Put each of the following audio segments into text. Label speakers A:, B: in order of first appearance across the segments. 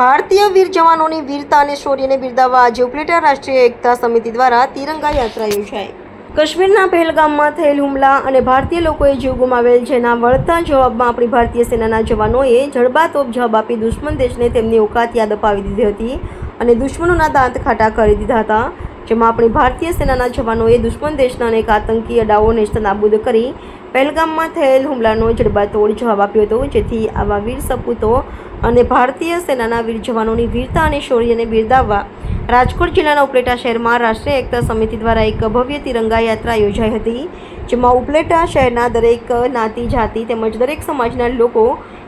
A: ભારતીય વીર જવાનોની વીરતા અને શૌર્યને બિરદાવવા આજે ઉપલેટા રાષ્ટ્રીય એકતા સમિતિ દ્વારા તિરંગા યાત્રા યોજાઈ. કાશ્મીરના પહેલગામમાં થયેલ હુમલા અને ભારતીય લોકોએ જીવ ગુમાવેલ જેના વળતા જવાબમાં આપણી ભારતીય સેનાના જવાનોએ જડબાતોપ જવાબ આપી દુશ્મન દેશને તેમની ઓકાત યાદ અપાવી દીધી હતી અને દુશ્મનોના દાંત ખાટા કરી દીધા હતા, જેમાં આપણી ભારતીય સેનાના જવાનોએ દુશ્મન દેશના અનેક આતંકી અડાઓ નાબૂદ કરી પહેલગામમાં થયેલ હુમલાનો જડબાતોડ જવાબ આપ્યો હતો, જેથી આવા વીર સપૂતો અને ભારતીય સેનાના વીર જવાનોની વીરતા અને શૌર્યને બિરદાવવા રાજકોટ જિલ્લાના ઉપલેટા શહેરમાં રાષ્ટ્રીય એકતા સમિતિ દ્વારા એક ભવ્ય તિરંગા યાત્રા યોજાઈ હતી, જેમાં ઉપલેટા શહેરના દરેક નાતી જાતિ તેમજ દરેક સમાજના લોકો,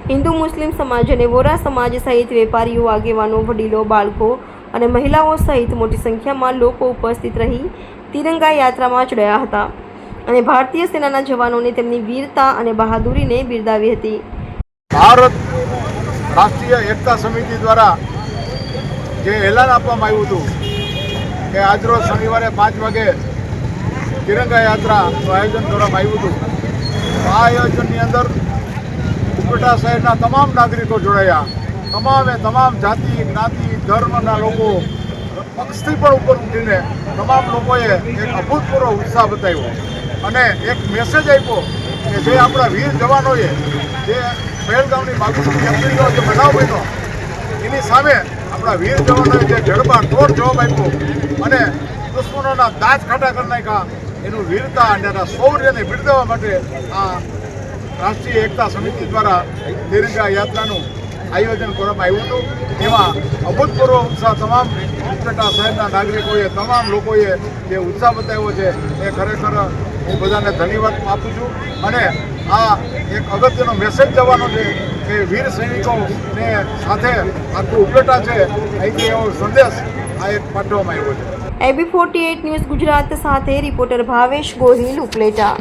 A: હિન્દુ, મુસ્લિમ સમાજ અને વોરા સમાજ સહિત વેપારીઓ, આગેવાનો, વડીલો, બાળકો અને મહિલાઓ સહિત મોટી સંખ્યામાં લોકો ઉપસ્થિત રહી તિરંગા યાત્રામાં ચડ્યા હતા અને ભારતીય સેનાના જવાનોને તેમની વીરતા અને બહાદુરીને બિરદાવી હતી.
B: ભારત રાષ્ટ્રીય એકતા સમિતિ દ્વારા જે એલાન આપવામાં આવ્યું હતું કે આજરોજ શનિવારે પાંચ વાગે તિરંગા યાત્રાનું આયોજન કરવામાં આવ્યું હતું. આ આયોજનની અંદર ઉપલેટા શહેરના તમામ નાગરિકો જોડાયા. તમામે તમામ જાતિ, જ્ઞાતિ, ધર્મના લોકો પક્ષથી પણ ઉપર ઉઠીને તમામ લોકોએ એક અભૂતપૂર્વ ઉત્સાહ બતાવ્યો. અને એક મેસેજ આપ્યો કે જે આપણા વીર જવાનોએ જે પહેલગામની બાગુની જે બનાવ બન્યો, એની સામે આપણા વીર જવાનોએ જે જડબા તોડ જવાબ આપ્યો અને દુશ્મનોના દાંત ખાટા કરી નાખ્યા. એનું વીરતા અને એના શૌર્યને બિરદાવવા માટે આ રાષ્ટ્રીય એકતા સમિતિ દ્વારા તિરંગા યાત્રાનું આયોજન કરવામાં આવ્યું હતું. એમાં અભૂતપૂર્વ ઉત્સાહ તમામ ઉપલેટા શહેરના નાગરિકોએ, તમામ લોકોએ જે ઉત્સાહ બતાવ્યો છે, એ ખરેખર હું બધાને ધન્યવાદ આપું છું. અને આ એક અગત્યનો મેસેજ જવાનો છે કે વીર સૈનિકોને સાથે આખું ઉપલેટા છે. અહીંથી એવો સંદેશ આ એક પાઠવવામાં આવ્યો છે.
A: A B forty eight news Gujarat સાથે રિપોર્ટર ભાવેશ ગોહિલ ઉપલેટા.